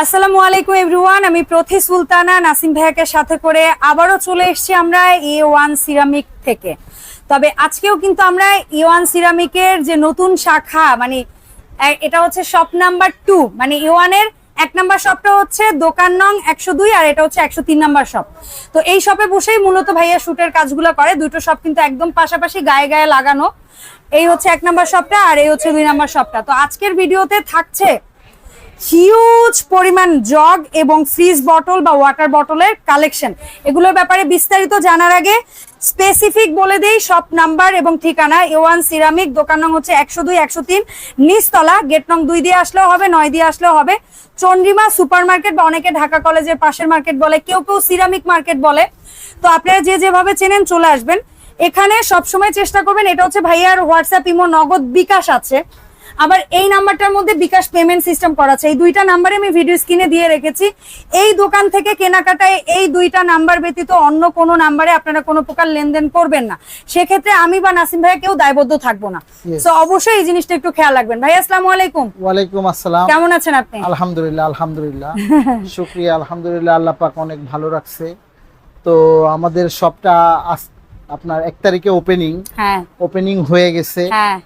আসসালামু আলাইকুম এভরিওয়ান, আমি প্রথি সুলতানা, নাসিম ভাইয়াকে সাথে করে আবারও চলে এসেছি আমরা এ ওয়ান সিরামিক থেকে। তবে আজকেও কিন্তু আমরা এ ওয়ান সিরামিকের যে নতুন শাখা মানে এটা হচ্ছে শপ নাম্বার টু মানে এ ওয়ানের এক নাম্বার শপটা হচ্ছে দোকান নং একশো দুই আর এটা হচ্ছে একশো তিন নাম্বার শপ তো এই শপে বসেই মূলত ভাইয়া শুটের কাজগুলো করে। দুটো শপ কিন্তু একদম পাশাপাশি গায়ে গায়ে লাগানো। এই হচ্ছে এক নাম্বার শপটা আর এই হচ্ছে দুই নাম্বার শপটা তো আজকের ভিডিওতে থাকছে হিউজ পরিমাণ জগ এবং ফ্রিজ বটল বা ওয়াটার বটলের কালেকশন এগুলোর ব্যাপারে বিস্তারিত জানার আগে স্পেসিফিক বলে দেই সব নাম্বার এবং ঠিকানা। এ ওয়ান সিরামিক দোকান নং হচ্ছে একশো দুই, একশো তিন। নিচতলা গেট নং দুই দিয়ে আসলেও হবে, নয় দিয়ে আসলেও হবে। চন্দ্রিমা সুপার মার্কেট বা অনেকে ঢাকা কলেজের পাশের মার্কেট বলে, কেউ কেউ সিরামিক মার্কেট বলে। তো আপনারা যে যেভাবে চেনেন চলে আসবেন। এখানে সবসময় চেষ্টা করবেন, এটা হচ্ছে ভাইয়ার হোয়াটসঅ্যাপ ইমো নগদ বিকাশ আছে। আবার এই নাম্বারটার মধ্যে বিকাশ পেমেন্ট সিস্টেম করা আছে এই দুইটা নাম্বারে আমি ভিডিও স্ক্রিনে দিয়ে রেখেছি। এই দোকান থেকে কেনাকাটায় এই দুইটা নাম্বার ব্যতীত অন্য কোনো নাম্বারে আপনারা কোনো প্রকার লেনদেন করবেন না। সেক্ষেত্রে আমি বা নাসিম ভাইয়া কেউ দায়বদ্ধ থাকব না। তো অবশ্যই এই জিনিসটা একটু খেয়াল রাখবেন। ভাই আসসালামু আলাইকুম। ওয়ালাইকুম আসসালাম। কেমন আছেন আপনি? আলহামদুলিল্লাহ আলহামদুলিল্লাহ। শুক্রিয়া আলহামদুলিল্লাহ আল্লাহ পাক অনেক ভালো রাখছে। তো আমাদের সবটা আপনার এক তারিখে ওপেনিং হ্যাঁ। ওপেনিং হয়ে গেছে। হ্যাঁ।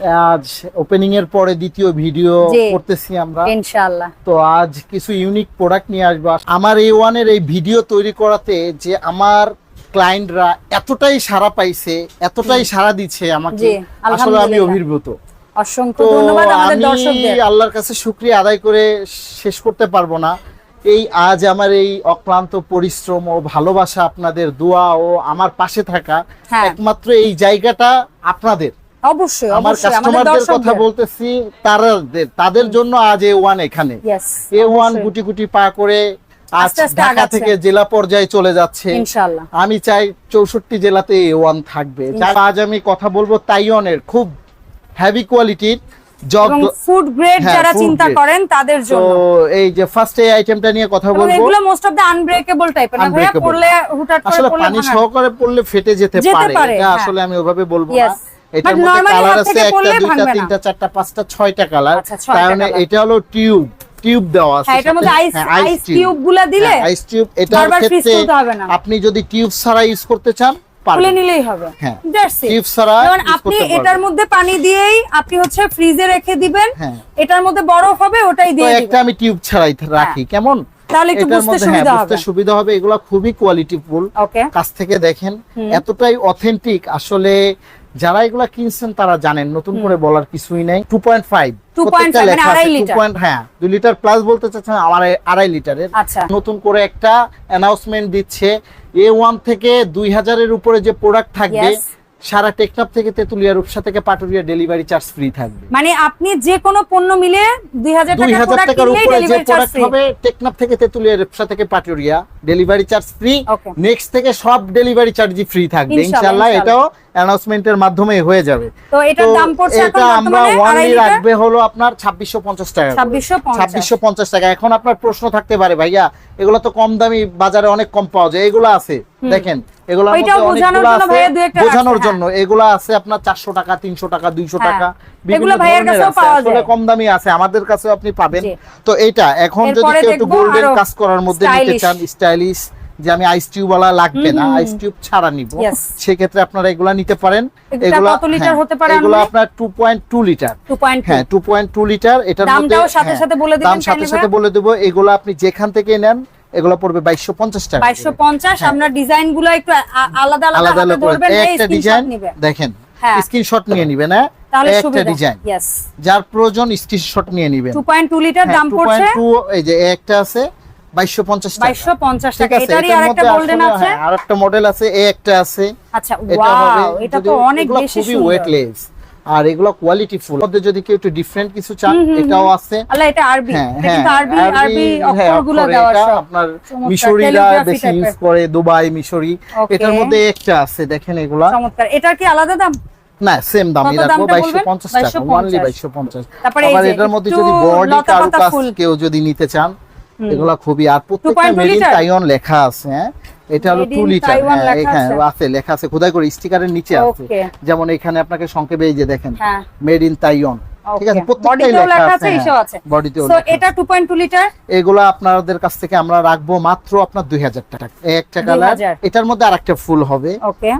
আজ ওপেনিং এর পরে দ্বিতীয় ভিডিও করতেছি আমরা। ইনশাআল্লাহ। তো আজ কিছু ইউনিক প্রোডাক্ট নিয়ে আসব। আমার এই ওয়ানের এই ভিডিও তৈরি করাতে যে আমার ক্লায়েন্টরা এতটাই সাড়া পাইছে এতটাই সাড়া দিচ্ছে আমাকে আসলে আমি অভিভূত। অসংখ্য ধন্যবাদ আমাদের দর্শকদের। আল্লাহর কাছে শুক্রিয়া আদায় করে শেষ করতে পারব না। এই আজ আমার এই অক্লান্ত পরিশ্রম ও ভালোবাসা আপনাদের দোয়া ও আমার পাশে থাকা হ্যাঁ। একমাত্র এই জায়গাটা আপনাদের। অবশ্যই আমার কাস্টমারদের কথা বলতেছি তাদের জন্য আজ এ ওয়ান এখানে। এ ওয়ান গুটি গুটি পা করে আজ ঢাকা থেকে জেলা পর্যায়ে চলে যাচ্ছে। আমি চাই চৌষট্টি জেলাতে এ ওয়ান থাকবে। আজ আমি কথা বলব তাইওয়ানের খুব হেভি কোয়ালিটির ফুড গ্রেড যারা চিন্তা করেন তাদের জন্য। এই যে ফার্স্ট এই আইটেমটা নিয়ে কথা বলব। এগুলো মোস্ট অফ দ্য আনব্রেকেবল টাইপের না পড়লে হুটহাট করে আসলে পড়লে পানি সহকারে পড়লে ফেটে যেতে পারে। এটা হ্যাঁ। আসলে আমি ওভাবে বলব না. এটার মধ্যে কালার আছে একটা দুইটা তিনটা চারটা পাঁচটা ছয়টা কালার আচ্ছা, কারণ colour। এটা হলো টিউব টিউব দেওয়া আছে হ্যাঁ, এটার মধ্যে আইস হ্যাঁ, আইস টিউবগুলা দিলে আইস টিউব এটার ক্ষেত্রে করতে হবে না। আপনি যদি টিউব ছাড়া ইউজ করতে চান খুলে নিলেই হবে। হ্যাঁ। যেমন আপনি এটার মধ্যে পানি দিয়েই আপনি হচ্ছে ফ্রিজে রেখে দিবেন। হ্যাঁ। এটার মধ্যে বরফ হবে ওটাই দিয়ে একটা আমি টিউব ছাড়াই রাখি কেমন? তাহলে একটু বুঝতে হ্যাঁ সুবিধা বুঝতে হবে। সুবিধা হবে। এগুলো খুবই কোয়ালিটিফুল কাছ থেকে দেখেন এতটাই অথেন্টিক আসলে যারা এগুলা কিনছেন তারা জানেন নতুন করে বলার কিছুই নাই। টু পয়েন্ট ফাইভ 2.5 আড়াই লিটার। হ্যাঁ দুই লিটার প্লাস বলতে চাচ্ছেন আমার আড়াই লিটারের। নতুন করে একটা অ্যানাউন্সমেন্ট দিচ্ছে এ ওয়ান থেকে দুই হাজারের উপরে যে প্রোডাক্ট থাকবে সারা টেকনাফ থেকে তেতুলিয়া রূপসা থেকে পাটুরিয়া ডেলিভারি চার্জ ফ্রি থাকবে। মানে আপনি যে কোনো পণ্য মিলে দুই হাজার টাকা টাকার উপরে যে ডেলিভারি প্রোডাক্ট হবে টেকনাফ থেকে তেতুলিয়া রূপসা থেকে Paturia delivery charge free next থেকে সব ডেলিভারি চার্জই ফ্রি থাকবে ইনশাআল্লাহ। এটাও অ্যানাউন্সমেন্টের মাধ্যমে হয়ে যাবে। তো এটার দাম পড়ছে এখন এটা আমরা ওয়ানলি রাখবে হলো আপনার ছাব্বিশশো পঞ্চাশ টাকা করে। 2650 টাকা। এখন আপনার প্রশ্ন থাকতে পারে ভাইয়া এগুলো তো কম দামি বাজারে অনেক কম পাওয়া যায়। এগুলো আছে দেখেন মধ্যে বোঝানোর জন্য ভাইয়া দু একটা বোঝানোর জন্য। এগুলো আছে আপনার চারশো টাকা তিনশো টাকা দুইশো হ্যাঁ। টাকা। এগুলো বিভিন্ন কাছেও পাওয়া যায়। কম দামি আছে। আমাদের কাছেও আপনি পাবেন। তো এটা এখন যদি কেউ একটু গোল্ডেন কাজ করার মধ্যে নিতে চান স্টাইলিশ যে আমি আইস টিউব ওয়ালা লাগবে না আইস টিউব ছাড়া নিব. সেক্ষেত্রে আপনারা এগুলা নিতে পারেন। এগুলা কত লিটার হ্যাঁ, হতে পারে এগুলো আপনার two point two litre two point হ্যাঁ টু পয়েন্ট টু লিটার এটার মধ্যে দামটাও সাথে হ্যাঁ, সাথে বলে দিবেন দাম সাথে সাথে বলে দেবো। এগুলো আপনি যেখান থেকে নেন এগুলো পড়বে বাইশশো পঞ্চাশ টাকা করে। বাইশশো পঞ্চাশ আপনার ডিজাইনগুলো একটু আলাদা আলাদা আলাদা হাতে আলাদা করে। ধরবেন এই এই একটা ডিজাইন দেখেন হ্যাঁ। স্ক্রিনশট নিয়ে নিবেন হ্যাঁ? তাহলে সুবিধা। ডিজাইন যার প্রয়োজন স্ক্রিনশট নিয়ে নিবেন। টু পয়েন্ট টু লিটার দাম পড়ছে। টু এই যে একটা আছে বাইশশো পঞ্চাশ টাকা। বাইশশো পঞ্চাশ ঠিক টাকা। আছে এটারই এটার আরেকটা মধ্যে গোল্ডেন আসলে, আছে? আরেকটা মডেল আছে এই একটা আছে। আচ্ছা এটা হবে ওয়াও এটা তো অনেক বেশি ওয়েটলেস আর এগুলো কোয়ালিটি ফুল মধ্যে যদি কেউ একটু ডিফারেন্ট কিছু চান এটাও আছে। আল্লাহ এটা আরবি এটা কিন্তু আরবি আরবি অক্ষরগুলো দেওয়া এটা আপনার মিশরীরা বেশি ইউজ করে দুবাই মিশরি। এটার মধ্যে একটা আছে দেখেন এগুলা। চমৎকার। এটার কি আলাদা দাম? না সেম দামই রাখব দামটা বাইশশো বলবেন? পঞ্চাশ টাকা 2250 পঞ্চাশ। তারপরে আবার এটার মধ্যে যদি বডি লতা কারু পাতা কাজ ফুল। কেউ যদি নিতে চান এগুলা খুবই আর প্রত্যেকটা 2.2 মেড ইন তাইওয়ান লেখা আছে হ্যাঁ? এটা হলো টু লিটার হ্যাঁ লেখা এখানে আছে? লেখা আছে খোদাই করে স্টিকারের নিচে আছে। যেমন এখানে আপনাকে সংক্ষেপে এই যে দেখেন হ্যাঁ। মেড ইন তাইওয়ান ঠিক আছে. প্রত্যেকটাই লেখা আছে আছে। বডিতেও সো এটা 2.2 লিটার এগুলো আপনাদের কাছ থেকে আমরা রাখব মাত্র আপনার দুই হাজার টাকা। এই একটা কালার এটার মধ্যে আরেকটা ফুল হবে। ওকে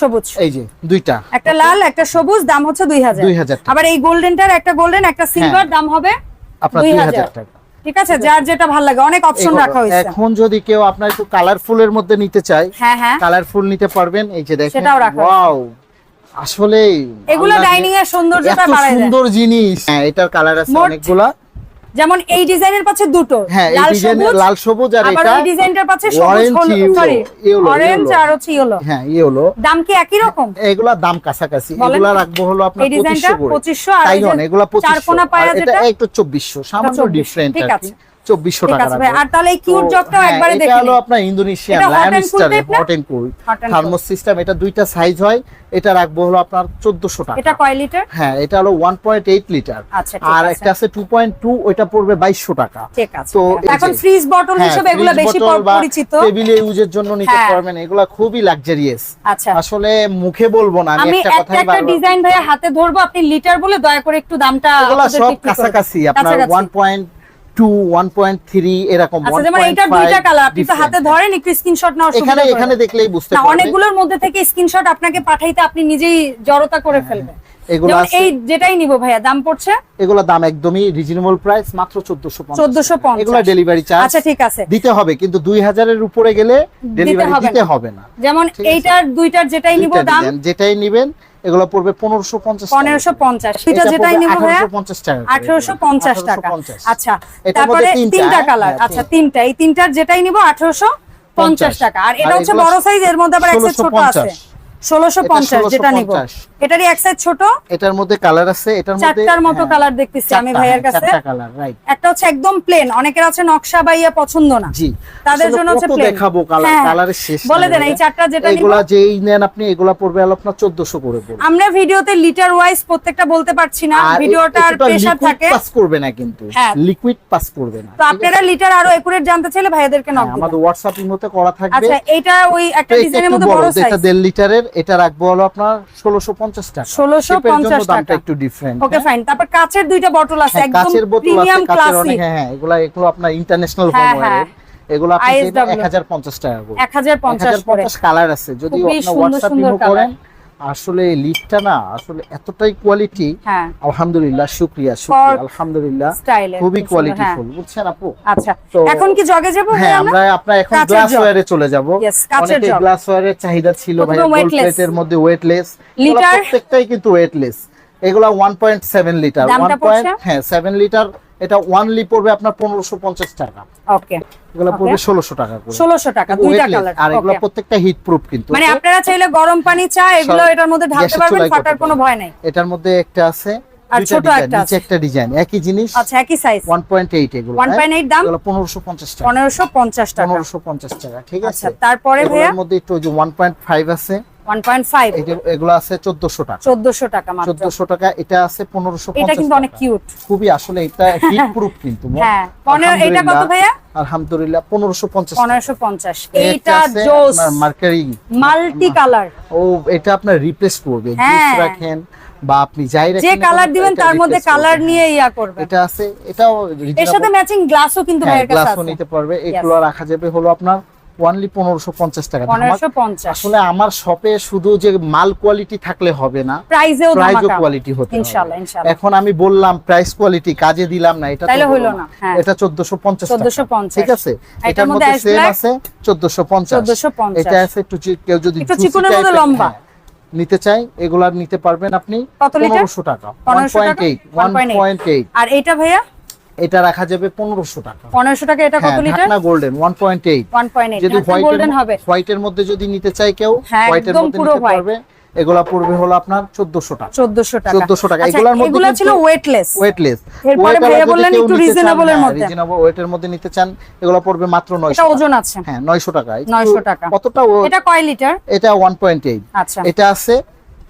সবুজ। এই যে দুইটা। একটা লাল একটা সবুজ দাম হচ্ছে 2000 2000 টাকা। আবার এই গোল্ডেনটার একটা গোল্ডেন একটা সিলভার দাম হবে আপনার 2000 দুই হাজার। টাকা। ঠিক আছে? যার যেটা ভালো লাগে। অনেক অপশন রাখা হয়েছে। এখন যদি কেউ আপনার একটু কালারফুলের মধ্যে নিতে চায় হ্যাঁ হ্যাঁ। কালারফুল নিতে পারবেন। এই যে দেখেন সেটাও রাখা ওয়াও আসলে এগুলো ডাইনিং এর সৌন্দর্যটা বাড়ায় দেয়। সুন্দর জিনিস। হ্যাঁ এটার কালার আছে অনেকগুলা। যেমন এই ডিজাইনের পাশে দুটো হ্যাঁ এই লাল ডিজাইনের সবুজ লাল সবুজ আর এটা এই ডিজাইনটার পাচ্ছে সবুজ সরি অরেঞ্জ আর হচ্ছে ইয়েলো হ্যাঁ ইয়েলো হলো দাম কি একই রকম? এগুলা দাম কাছাকাছি। এগুলা রাখব হলো আপনার এই ডিজাইনটা 2500 করে। 2500 আর এগুলা 2500 চারকোনা পায়া যেটা? একটু 2400 সামান্য 2400 ডিফারেন্ট ঠিক আছে। 2400 টাকা হ্যাঁ, ইন্দোনেশিয়ান এটা দুইটা সাইজ হয় এটা রাখব হলো আপনার টাকা। হ্যাঁ এটা হলো 1.8 লিটার আর একটা আছে পড়বে টাকা। তো এখন ফ্রিজ বটল টেবিলে ইউজের জন্য নিতে পারবেন এগুলা খুবই লাক্সারিয়াস আচ্ছা। আসলে মুখে বলব না আমি একটা কথাই বলব ডিজাইন ভাই হাতে ধরবো আপনি লিটার বলে দয়া করে একটু দামটা সব কাছাকাছি আপনার one point two one point three এরকম আচ্ছা, এটা কালার আপনি তো হাতে ধরেন একটু এখানে দেখলেই বুঝতে অনেকগুলোর মধ্যে থেকে স্ক্রিনশট আপনাকে পাঠাইতে আপনি নিজেই জড়তা করে ফেলবেন। এগুলো এই যেটাই নিব ভাইয়া দাম পড়ছে? এগুলা দাম একদমই রিজনেবল প্রাইস মাত্র 1450 1450 এগুলা ডেলিভারি চার্জ আচ্ছা ঠিক আছে। দিতে হবে কিন্তু 2000 এর উপরে গেলে ডেলিভারি হবে দিতে না। হবে না। যেমন এইটার দুইটার যেটাই নিব দাম যেটাই নেবেন এগুলো পড়বে 1550 টাকা। পনেরোশো পঞ্চাশ। এটা এটা যেটাই নিব ভাইয়া 1850 টাকা করে। আঠারোশো পঞ্চাশ টাকা। আচ্ছা তারপরে তিনটা, কালার হ্যাঁ, আচ্ছা তিনটা। এই তিনটার যেটাই নিব আঠারোশো পঞ্চাশ টাকা। আর এটা হচ্ছে বড় সাইজ এর মধ্যে আবার এক ছোট আছে। 1650 ষোলোশো এটা পঞ্চাশ যেটা নিব। এটারই এক সাইজ ছোট। এটার মধ্যে কালার আছে এটার মধ্যে চারটার মতো হ্যাঁ, কালার দেখতেছি আমি চারটা, হ্যাঁ, কাছে। চারটা কালার রাইট একটা হচ্ছে একদম প্লেন অনেকের আছে নকশা বাইয়া পছন্দ না। জি। তাদের জন্য হচ্ছে কত দেখাবো কালার হ্যাঁ। কালারের শেষ বলে দেন এই চারটা যেটা নিব। এগুলা যেই নেন আপনি এগুলা পড়বে হলো আপনার 1400 করে পড়বে। আমরা ভিডিওতে লিটার ওয়াইজ প্রত্যেকটা বলতে পারছি না ভিডিওটার প্রেসার থাকে। পাস করবে না কিন্তু। লিকুইড পাস করবে না। তো আপনারা লিটার আরও একুরেট জানতে চাইলে ভাইয়াদেরকে নক আমাদের হোয়াটসঅ্যাপ ইমোতে করা থাকবে। আচ্ছা এটা ওই একটা ডিজাইনের মধ্যে বড় সাইজ দেড় লিটারের এটা রাখব হলো আপনার ষোলোশো পঞ্চাশ টাকা। 1650 পঞ্চাশ দামটা টাকা। একটু ডিফারেন্ট ওকে ফাইন তারপর কাচের দুইটা বটল আছে কাঁচের একদম কাচের বোতল আছে প্রিমিয়াম ক্লাসিক অনেক হ্যাঁ হ্যাঁ এগুলা এগুলো আপনার ইন্টারন্যাশনাল হ্যাঁ, হোমওয়্যার হ্যাঁ। এগুলো আপনি ISW এক হাজার পঞ্চাশ টাকা করে। 1050 করে। 1050 কালার আছে। যদি আপনি ইমো করেন আসলে লিডটা না আসলে এতটাই কোয়ালিটি হ্যাঁ। আলহামদুলিল্লাহ শুকরিয়া শুকরিয়া। আলহামদুলিল্লাহ খুবই কোয়ালিটিফুল বুঝছেন আপু? আচ্ছা এখন কি জগে যাব হ্যাঁ আমরা? আপনার এখন কাঁচের গ্লাস জগ। ওয়্যারে চলে যাব। অনেকে জগ। গ্লাস ওয়্যারের চাহিদা ছিল ভাই গোল্ড। প্লেটের মধ্যে ওয়েটলেস লিটার? প্রত্যেকটাই কিন্তু ওয়েটলেস এগুলা 1.7 লিটার দামটা 1 হ্যাঁ 7 লিটার এটা ওয়ানলি পড়বে আপনার 1550 টাকা। ওকে এগুলা পড়বে 1600 টাকা করে। 1600 টাকা দুইটা কালার আর এগুলা প্রত্যেকটা হিট প্রুফ কিন্তু মানে আপনারা চাইলে গরম পানি চা এগুলো এটার মধ্যে ঢালতে পারবেন ফাটার কোনো ভয় নাই। এটার মধ্যে একটা আছে আর ছোট একটা আছে। একটা ডিজাইন একই জিনিস আচ্ছা একই সাইজ 1.8 এগুলো 1.8 দাম? 1550 টাকা। 1550 টাকা। 1550 টাকা ঠিক আচ্ছা আছে তারপরে ভাইয়া? এগুলোর মধ্যে একটু ওই যে 1.5 আছে 1.5 এটা- এগুলো আছে 1400 টাকা। 1400 টাকা মাত্র। 1400 টাকা এটা আছে 1550 এটা কিন্তু অনেক কিউট। খুবই আসলে এটা হিট প্রুফ কিন্তু হ্যাঁ, এটা কত ভাইয়া? আলহামদুলিল্লাহ 1550 1550 এই এইটা একটা আছে জোস আপনার মার্কারি মাল্টি কালার। ও এটা আপনার রিপ্লেস করবে। হ্যাঁ। রাখেন বা আপনি যাই রাখেন যে কালার দিবেন তার মধ্যে কালার নিয়ে ইয়া করবে এটা আছে এটাও এর সাথে ম্যাচিং গ্লাসও কিন্তু হ্যাঁ ভাইয়ের কাছে গ্লাসও আছে। নিতে পারবে। এগুলো রাখা যাবে হলো আপনার ওয়ানলি 1550 টাকা। আসলে আমার শপে শুধু যে মাল কোয়ালিটি থাকলে হবে না প্রাইজেও প্রাইস কোয়ালিটি হতে এখন আমি বললাম প্রাইস কোয়ালিটি কাজে দিলাম না এটা হলো না, হ্যাঁ। এটা 1450 টাকা। 1450 ঠিক আছে? এটার মধ্যে সেম আছে 1450 1450 এটা আছে একটু কেউ যদি লম্বা। হ্যাঁ, নিতে চাই এগুলা নিতে পারবেন আপনি? 1500 টাকা। 1500 টাকা? 1.8 1.8 1.8 আর এইটা ভাইয়া? এটা রাখা যাবে 1500 টাকা। 1500 টাকা এটা কত হ্যাঁ লিটার? ঢাকনা গোল্ডেন 1.8 1.8 যদি হোয়াইটের গোল্ডেন হবে। হোয়াইটের মধ্যে যদি নিতে চাই কেউ হ্যাঁ, হোয়াইটের মধ্যে নিতে পারবে। এগুলা পড়বে হলো আপনার 1400 টাকা। 1400 টাকা। 1400 টাকা। আচ্ছা, এগুলার মধ্যে এগুলা ছিল ওয়েটলেস ওয়েটলেস এরপরে ভাইয়া বললেন একটু এর মধ্যে। রিজনেবল ওয়েটের মধ্যে নিতে চান এগুলো পড়বে মাত্র 900 এটা ওজন আছে। হ্যাঁ 900 টাকা। 900 টাকা। কতটা এটা কয় লিটার? এটা 1.8 আচ্ছা। এটা আছে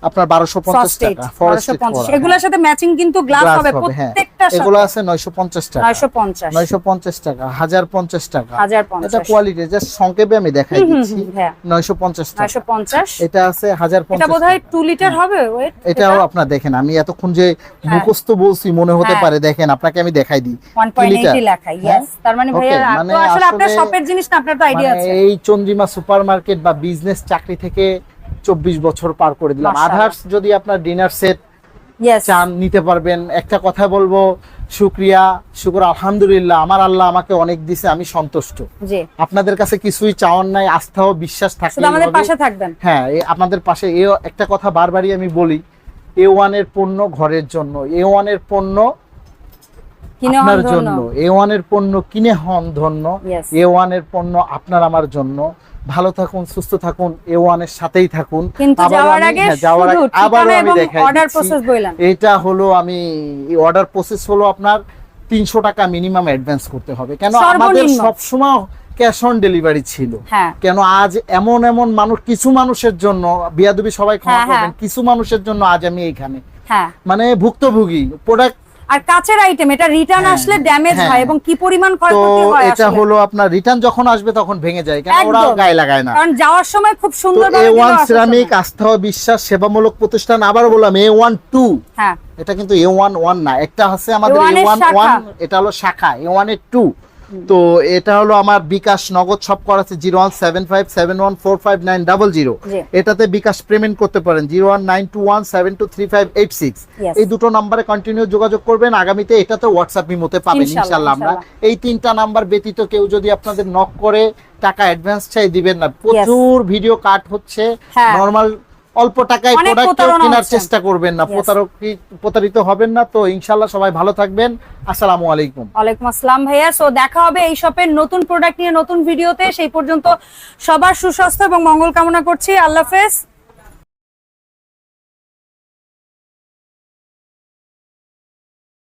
আপনার বারোশো পঞ্চাশ ফ্রস্টেড টাকা বারোশো পঞ্চাশ এগুলোর সাথে ম্যাচিং কিন্তু গ্লাস হবে হ্যাঁ। প্রত্যেকটা এগুলো আছে নয়শো পঞ্চাশ টাকা। নয়শো পঞ্চাশ। নয়শো পঞ্চাশ টাকা হাজার পঞ্চাশ টাকা। হাজার এটা কোয়ালিটি জাস্ট সংক্ষেপে আমি দেখাই দিচ্ছি। হুম, হ্যাঁ। নয়শো পঞ্চাশ টাকা। নয়শো পঞ্চাশ। এটা আছে হাজার এটা পঞ্চাশ বোধ হয় টাকা। টু লিটার হবে ওয়েট এটাও আপনার দেখেন আমি এতক্ষণ যে মুখস্থ বলছি মনে হতে হ্যাঁ। পারে দেখেন আপনাকে আমি দেখাই দিই। ওয়ান কি পয়েন্ট লিটার? এইটি লেখা হ্যাঁ? ইয়েস তার মানে ভাইয়া মানে আসলে আপনার শপের জিনিস না আপনার তো আইডিয়া মানে আছে। এই চন্দ্রিমা সুপার মার্কেট বা বিজনেস চাকরি থেকে চব্বিশ বছর পার করে দিলাম। আধার্স যদি আপনার ডিনার সেট চান নিতে পারবেন। একটা কথা বলব শুক্রিয়া শুক্র আলহামদুলিল্লাহ আমার আল্লাহ আমাকে অনেক দিছে আমি সন্তুষ্ট। আপনাদের কাছে কিছুই চাওয়ার নাই আস্থা ও বিশ্বাস শুধু আমাদের পাশে থাকবেন। হ্যাঁ আপনাদের পাশে এ একটা কথা বারবারই আমি বলি এ ওয়ানের পণ্য ঘরের জন্য এ ওয়ানের পণ্য আপনার জন্য। এ ওয়ানের পণ্য কিনে হন ধন্য এ ওয়ানের পণ্য আপনার আমার জন্য ভালো থাকুন সুস্থ থাকুন এ ওয়ানের সাথেই থাকুন। কিন্তু যাওয়ার আগে হ্যাঁ, যাওয়ার আগে আবারও আমি দেখাই অর্ডার প্রসেস বললেন এটা হলো আমি অর্ডার প্রসেস হলো আপনার তিনশো টাকা মিনিমাম অ্যাডভান্স করতে হবে। কেন আমাদের। সবসময় ক্যাশ অন ডেলিভারি ছিল। হ্যাঁ। কেন আজ এমন এমন মানুষ কিছু মানুষের জন্য বিয়াদুবি সবাই ক্ষমা হ্যাঁ, করবেন। কিছু মানুষের জন্য আজ আমি এইখানে। মানে ভুক্তভোগী প্রোডাক্ট আর কাচের আইটেম এটা রিটার্ন হ্যাঁ, আসলে ড্যামেজ হ্যাঁ। এবং কি পরিমাণ ক্ষয়ক্ষতি হয় এটা। হলো আপনার রিটার্ন যখন আসবে তখন ভেঙে যায় কারণ ওরা। গায়ে লাগায় না কারণ যাওয়ার সময় খুব সুন্দর এ ওয়ান সিরামিক আস্থা বিশ্বাস সেবামূলক প্রতিষ্ঠান আবার বললাম এ ওয়ান টু হ্যাঁ এটা কিন্তু এ ওয়ান ওয়ান না একটা হচ্ছে আমাদের এ ওয়ান ওয়ান এটা হলো শাখা এ ওয়ানের টু তো এটা হলো আমার বিকাশ নগদ সব করা আছে zero one seven five seven one four five nine double zero. এটাতে বিকাশ পেমেন্ট করতে পারেন zero one nine two one seven two three five eight six. এই দুটো নাম্বারে কন্টিনিউ যোগাযোগ করবেন আগামীতে এটাতে হোয়াটসঅ্যাপ মিমোতে পাবেন ইনশাল্লাহ, আমরা। এই তিনটা নাম্বার ব্যতীত কেউ যদি আপনাদের নক করে টাকা অ্যাডভান্স চাই দিবেন না। প্রচুর ভিডিও কাট হচ্ছে। হ্যাঁ। নর্মাল অল্প টাকায় প্রোডাক্ট কেনার চেষ্টা করবেন না। প্রতারক প্রতারিত হবেন না। তো ইনশাল্লাহ সবাই ভালো থাকবেন। আসসালামু আলাইকুম। ওয়ালাইকুম আসসালাম ভাইয়া। সো দেখা হবে এই শপের নতুন প্রোডাক্ট নিয়ে নতুন ভিডিওতে সেই পর্যন্ত সবার সুস্বাস্থ্য এবং মঙ্গল কামনা করছি। আল্লাহ হাফেজ।